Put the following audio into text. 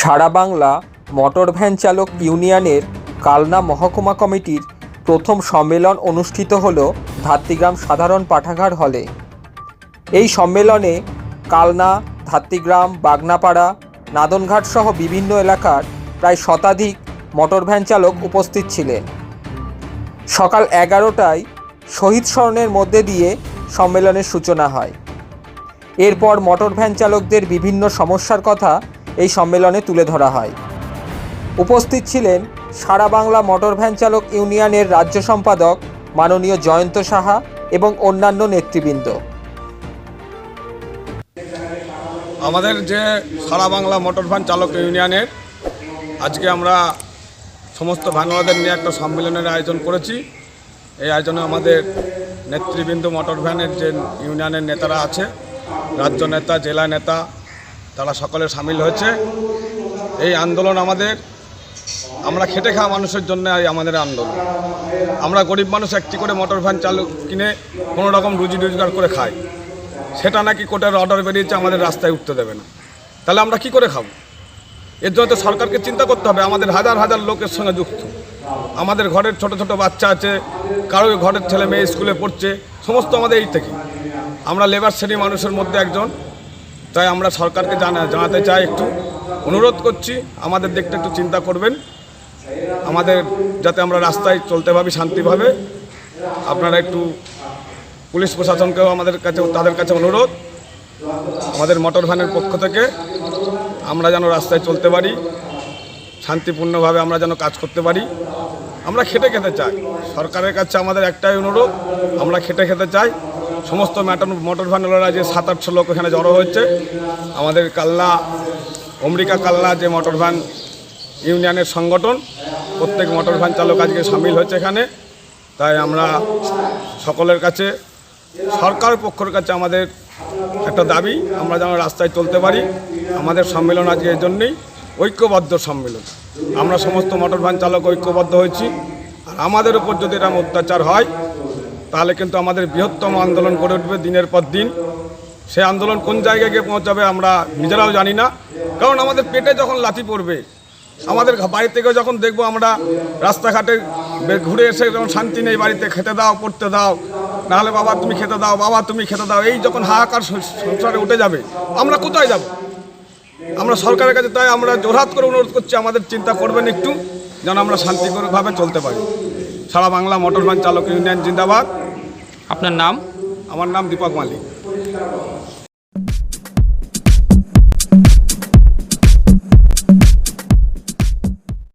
সারা Bangla motor van চালক ইউনিয়নের কালনা মহকুমা কমিটির প্রথম সম্মেলন অনুষ্ঠিত হল ধাত্রিগ্রাম সাধারণ পাঠাগার হলে। এই সম্মেলনে কালনা, ধাত্রিগ্রাম, বাগনাপাড়া, নাদনঘাট সহ বিভিন্ন এলাকার প্রায় শতাধিক মোটর ভ্যান চালক উপস্থিত ছিলেন। সকাল এগারোটায় শহীদ স্মরণের মধ্যে দিয়ে সম্মেলনের সূচনা হয়। এরপর মোটর ভ্যান চালকদের বিভিন্ন সমস্যার কথা এই সম্মেলনে তুলে ধরা হয়। উপস্থিত ছিলেন সারা বাংলা মোটর ভ্যান চালক ইউনিয়নের রাজ্য সম্পাদক মাননীয় জয়ন্ত সাহা এবং অন্যান্য নেতৃবৃন্দ। আমাদের যে সারা বাংলা মোটর ভ্যান চালক ইউনিয়নের আজকে আমরা সমস্ত ভাঙড়াদের নিয়ে একটা সম্মেলনের আয়োজন করেছি। এই আয়োজনে আমাদের নেতৃবৃন্দ মোটর ভ্যানের যে ইউনিয়নের নেতারা আছে, রাজ্য নেতা, জেলা নেতা তারা সকলে সামিল হয়েছে। এই আন্দোলন আমাদের। আমরা খেটে খাওয়া মানুষের জন্য এই আমাদের আন্দোলন। আমরা গরিব মানুষ একটি করে মোটর ভ্যান চালু কিনে কোনো রকম রুজি রোজগার করে খাই। সেটা নাকি কোর্টের অর্ডার বেরিয়েছে, আমাদের রাস্তায় উঠতে দেবে না। তাহলে আমরা কি করে খাব? এর জন্য তো সরকারকে চিন্তা করতে হবে, আমাদের হাজার হাজার লোকের সঙ্গে যুক্ত। আমাদের ঘরের ছোট ছোট বাচ্চা আছে কারও ঘরের ছেলে মেয়ে স্কুলে পড়ছে, সমস্ত আমাদের এই থেকে। আমরা লেবার শ্রেণি মানুষের মধ্যে একজন। তাই আমরা সরকারকে জানা জানাতে চাই একটু অনুরোধ করছি, আমাদের দিকটা একটু চিন্তা করবেন। আমাদের যাতে আমরা রাস্তায় চলতে পারি শান্তিভাবে। আপনারা একটু পুলিশ প্রশাসনকেও আমাদের কাছে তাদের কাছে অনুরোধ। আমাদের মোটর ভ্যানের পক্ষ থেকে আমরা যেন রাস্তায় চলতে পারি, শান্তিপূর্ণভাবে আমরা যেন কাজ করতে পারি। আমরা খেটে খেতে চাই। সরকারের কাছে আমাদের একটাই অনুরোধ, আমরা খেটে খেতে চাই। সমস্ত ম্যাটন মোটর ভ্যানওয়ালারা যে সাত, আটশো লোক এখানে জড়ো হয়েছে। আমাদের কাল্লা অমরিকা কাল্লা যে মোটর ভ্যান ইউনিয়নের সংগঠন, প্রত্যেক মোটর ভ্যান চালক আজকে সামিল হয়েছে এখানে। তাই আমরা সকলের কাছে, সরকার পক্ষের কাছে আমাদের একটা দাবি, আমরা যেন রাস্তায় চলতে পারি। আমাদের সম্মেলন আজকে এই জন্যেই ঐক্যবদ্ধ সম্মেলন। আমরা সমস্ত মোটর ভ্যান চালক ঐক্যবদ্ধ হয়েছি। আর আমাদের উপর যদি এরকম অত্যাচার হয় তাহলে কিন্তু আমাদের বৃহত্তম আন্দোলন করে উঠবে দিনের পর দিন। সে আন্দোলন কোন জায়গায় গিয়ে পৌঁছাবে আমরা নিজেরাও জানি না। কারণ আমাদের পেটে যখন লাথি পড়বে, আমাদের বাড়ি থেকে যখন দেখব আমরা রাস্তাঘাটে ঘুরে এসে যখন শান্তি নেই বাড়িতে, খেতে দাও, পড়তে দাও, নাহলে বাবা তুমি খেতে দাও, বাবা তুমি খেতে দাও, এই যখন হাহাকার সংসারে উঠে যাবে, আমরা কোথায় যাব? আমরা সরকারের কাছে তাই আমরা জোরহাত করে অনুরোধ করছি, আমাদের চিন্তা করবেন একটু, যেন আমরা শান্তিপূর্ণভাবে চলতে পারি। সারা বাংলা মোটর ভ্যান চালক ইউনিয়ন জিন্দাবাদ। আপনার নাম? আমার নাম দীপক মালিক।